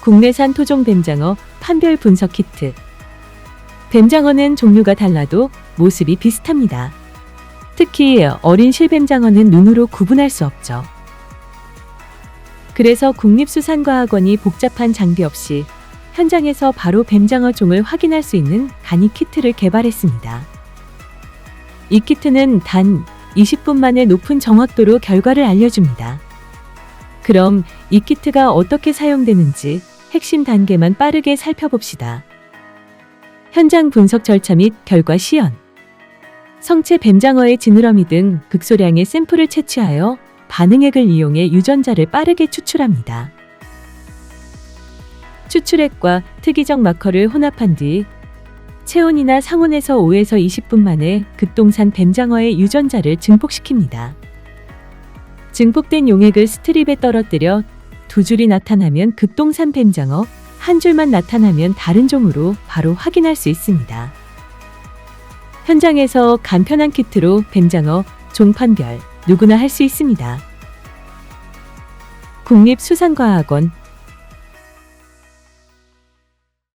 국내산 토종 뱀장어 판별 분석 키트. 뱀장어는 종류가 달라도 모습이 비슷합니다. 특히 어린 실뱀장어는 눈으로 구분할 수 없죠. 그래서 국립수산과학원이 복잡한 장비 없이 현장에서 바로 뱀장어 종을 확인할 수 있는 간이 키트를 개발했습니다. 이 키트는 단 20분 만에 높은 정확도로 결과를 알려줍니다. 그럼 이 키트가 어떻게 사용되는지 핵심 단계만 빠르게 살펴봅시다. 현장 분석 절차 및 결과 시연. 성체 뱀장어의 지느러미 등 극소량의 샘플을 채취하여 반응액을 이용해 유전자를 빠르게 추출합니다. 추출액과 특이적 마커를 혼합한 뒤 체온이나 상온에서 5에서 20분 만에 극동산 뱀장어의 유전자를 증폭시킵니다. 증폭된 용액을 스트립에 떨어뜨려 두 줄이 나타나면 극동산 뱀장어, 한 줄만 나타나면 다른 종으로 바로 확인할 수 있습니다. 현장에서 간편한 키트로 뱀장어, 종판별 누구나 할 수 있습니다. 국립수산과학원